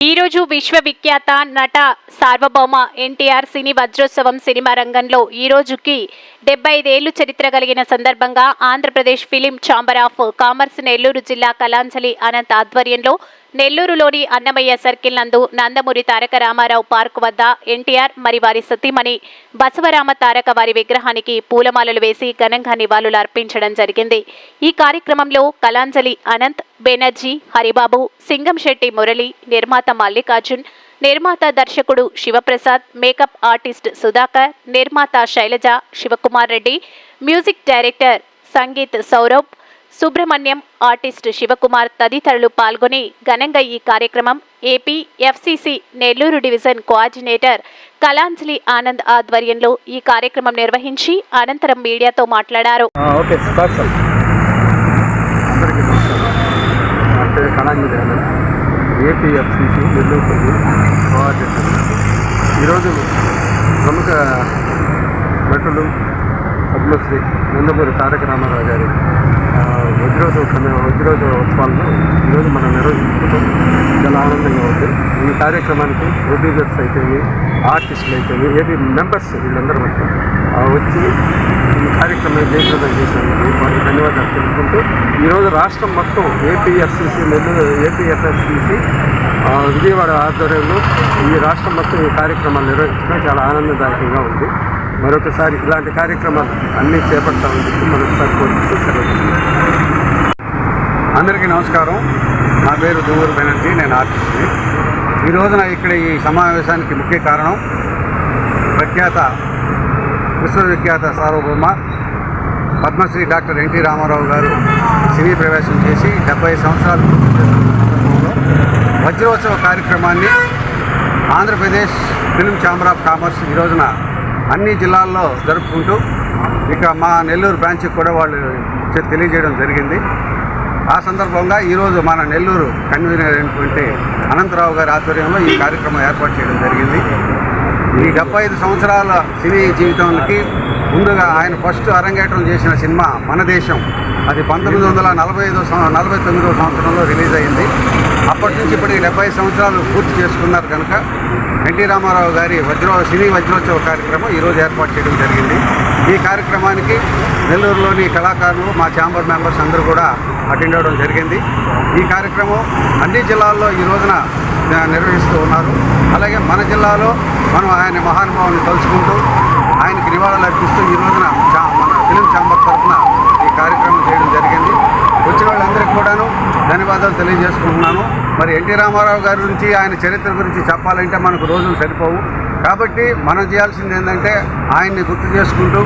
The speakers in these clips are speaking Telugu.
ఈ రోజు విశ్వవిఖ్యాత నట సార్వభౌమ ఎన్టీఆర్ సినీ వజ్రోత్సవం సినిమా రంగంలో ఈ రోజుకి డెబ్బై ఐదేళ్ళు చరిత్ర కలిగిన సందర్భంగా Andhra Pradesh film chamber of commerce Nellore జిల్లా కళాంజలి అనంత్ ఆధ్వర్యంలో నెల్లూరులోని అన్నమయ్య సర్కిల్ నందు నందమూరి తారక రామారావు పార్క్ వద్ద ఎన్టీఆర్ మరి వారి సతీమణి బసవరామ తారక వారి విగ్రహానికి పూలమాలలు వేసి ఘనంగా నివాళులు అర్పించడం జరిగింది. ఈ కార్యక్రమంలో కలాంజలి అనంత్ బెనర్జీ హరిబాబు సింగంశెట్టి మురళి నిర్మాత మల్లికార్జున్ నిర్మాత దర్శకుడు శివప్రసాద్ మేకప్ ఆర్టిస్ట్ సుధాకర్ నిర్మాత Shailaja Shivakumar Reddy music director Sangeet Saurabh Subrahmanyam artist Shivakumar తదితరులు పాల్గొని ఘనంగా ఈ కార్యక్రమం AP FCC Nellore division coordinator Kalanjali Anand ఆధ్వర్యంలో ఈ కార్యక్రమం నిర్వహించి అనంతరం మీడియాతో మాట్లాడారు. ఈరోజు ప్రముఖ నటులు పద్మశ్రీ నందమూరి తారక రామారావు గారి ఆ, వజ్రోత్సవ ఉత్సవాలను ఈరోజు మనం నిర్వహించుకుంటాం. చాలా ఆనందంగా ఉంది. ఈ కార్యక్రమానికి ప్రొడ్యూసర్స్ అయితే ఆర్టిస్టులు అయితే ఏది మెంబర్స్ వీళ్ళందరూ వచ్చి వచ్చి ఈ కార్యక్రమం జయప్రదం చేసినందుకు వారికి ధన్యవాదాలు తెలుపుకుంటూ ఈరోజు రాష్ట్రం మొత్తం ఏపీఎఫ్సిసి నెల్లూరు ఏపీఎఫ్ఎఫ్సిసి విజయవాడ ఆధ్వర్యంలో ఈ రాష్ట్రం మొత్తం ఈ కార్యక్రమాలు నిర్వహించడం చాలా ఆనందదాయకంగా ఉంది. మరొకసారి ఇలాంటి కార్యక్రమాలు అన్నీ చేపడతామని చెప్పి మరొకసారి అందరికీ నమస్కారం. నా పేరు దువ్వూరు బెనర్జీ నేను ఆర్టిస్ట్ని. ఈ రోజున ఇక్కడ ఈ సమావేశానికి ముఖ్య కారణం ప్రఖ్యాత విశ్వవిఖ్యాత సార్వభౌమ పద్మశ్రీ డాక్టర్ ఎన్టీ రామారావు గారు సినీ ప్రవేశం చేసి డెబ్బై సంవత్సరాలు పూర్తి చేసుకున్న సందర్భంలో వజ్రోత్సవ కార్యక్రమాన్ని Andhra Pradesh film chamber of commerce ఈ రోజున అన్ని జిల్లాల్లో జరుపుకుంటూ ఇక మా నెల్లూరు బ్రాంచ్కి కూడా వాళ్ళు తెలియజేయడం జరిగింది. ఆ సందర్భంగా ఈరోజు మన నెల్లూరు కన్వీనర్ అయినటువంటి అనంతరావు గారి ఆధ్వర్యంలో ఈ కార్యక్రమం ఏర్పాటు చేయడం జరిగింది. ఈ డెబ్బై ఐదు సంవత్సరాల సినీ జీవితానికి ముందుగా ఆయన ఫస్ట్ అరంగేట్రం చేసిన సినిమా మన దేశం. అది పంతొమ్మిది వందల నలభై ఐదో నలభై తొమ్మిదో సంవత్సరంలో రిలీజ్ అయింది. అప్పటి నుంచి ఇప్పటికి డెబ్బై ఐదు సంవత్సరాలు పూర్తి చేసుకున్నారు కనుక ఎన్టీ రామారావు గారి వజ్రో సినీ వజ్రోత్సవ కార్యక్రమం ఈరోజు ఏర్పాటు చేయడం జరిగింది. ఈ కార్యక్రమానికి నెల్లూరులోని కళాకారులు మా ఛాంబర్ మెంబర్స్ అందరూ కూడా అటెండ్ అవ్వడం జరిగింది. ఈ కార్యక్రమం అన్ని జిల్లాల్లో ఈ రోజున నిర్వహిస్తూ ఉన్నారు. అలాగే మన జిల్లాలో మనం ఆయన మహానుభావుని తలుచుకుంటూ ఆయనకి నివాళులు అర్పిస్తూ ఈ రోజున చా మన ఫిలిం ఛాంబర్ తరఫున ఈ కార్యక్రమం చేయడం జరిగింది. వచ్చిన వాళ్ళందరికీ కూడాను ధన్యవాదాలు తెలియజేసుకుంటున్నాను. మరి ఎన్టీ రామారావు గారి గురించి ఆయన చరిత్ర గురించి చెప్పాలంటే మనకు రోజులు సరిపోవు. కాబట్టి మనం చేయాల్సింది ఏంటంటే ఆయన్ని గుర్తు చేసుకుంటూ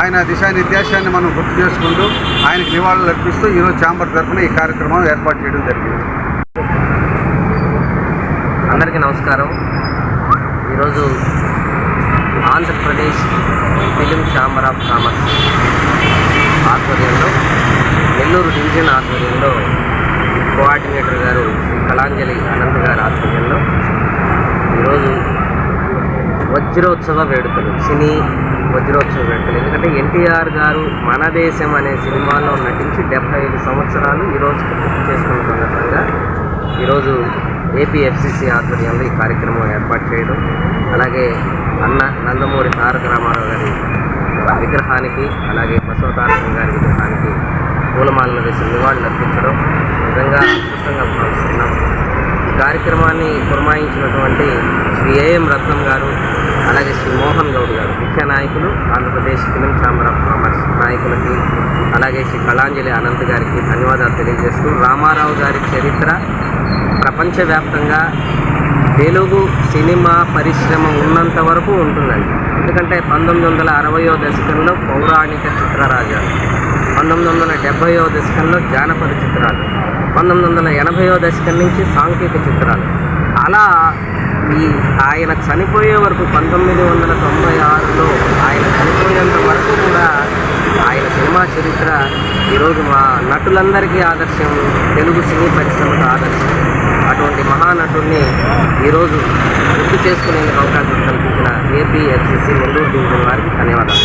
ఆయన దిశానిర్దేశాన్ని మనం గుర్తు చేసుకుంటూ ఆయనకు నివాళులు అర్పిస్తూ ఈరోజు ఛాంబర్ తరఫున ఈ కార్యక్రమం ఏర్పాటు చేయడం జరిగింది. అందరికీ నమస్కారం. ఈరోజు Andhra Pradesh film chamber of commerce ఆధ్వర్యంలో నెల్లూరు డివిజన్ ఆధ్వర్యంలో కోఆర్డినేటర్ గారు శ్రీ కళాంజలి అనంత్ గారి ఆధ్వర్యంలో ఈరోజు వజ్రోత్సవ వేడుకలు సినీ వజ్రోత్సవ వేడుకలు. ఎందుకంటే ఎన్టీఆర్ గారు మన దేశం అనే సినిమాలో నటించి డెబ్బై ఐదు సంవత్సరాలు ఈరోజు చేసుకున్న సందర్భంగా ఈరోజు ఏపీఎఫ్సిసి ఆధ్వర్యంలో ఈ కార్యక్రమం ఏర్పాటు చేయడం అలాగే అన్న నందమూరి తారక రామారావు గారి విగ్రహానికి అలాగే బసవ తారకం గారి విగ్రహానికి పూలమాలలు వేసి నివాళులు అర్పించడం నిజంగా అదృష్టంగా భావిస్తున్నాం. ఈ కార్యక్రమాన్ని పురమాయించినటువంటి శ్రీ ఏఎం రత్నం గారు అలాగే శ్రీ మోహన్ గౌడ్ గారు ముఖ్య నాయకులు Andhra Pradesh film chamber of commerce నాయకులకి అలాగే శ్రీ కళాంజలి అనంత్ గారికి ధన్యవాదాలు తెలియజేస్తూ రామారావు గారి చరిత్ర ప్రపంచవ్యాప్తంగా తెలుగు సినిమా పరిశ్రమ ఉన్నంత వరకు ఉంటుందండి. ఎందుకంటే పంతొమ్మిది వందల అరవయో దశకంలో పౌరాణిక చిత్రరాజాలు పంతొమ్మిది వందల డెబ్భైయో దశకంలో జానపద చిత్రాలు పంతొమ్మిది వందల ఎనభైవ దశకం నుంచి సాంఘిక చిత్రాలు. అలా ఈ ఆయన చనిపోయే వరకు పంతొమ్మిది వందల తొంభై ఆరులో ఆయన చనిపోయేంత వరకు కూడా ఆయన సినిమా చరిత్ర ఈరోజు మా నటులందరికీ ఆదర్శం తెలుగు సినీ పరిశ్రమకు ఆదర్శం. అటువంటి మహానటుడిని ఈరోజు గుర్తు చేసుకునేందుకు అవకాశం కల్పించిన ఏపీఎఫ్సిసి నెల్లూరు డివిజన్ వారికి ధన్యవాదాలు.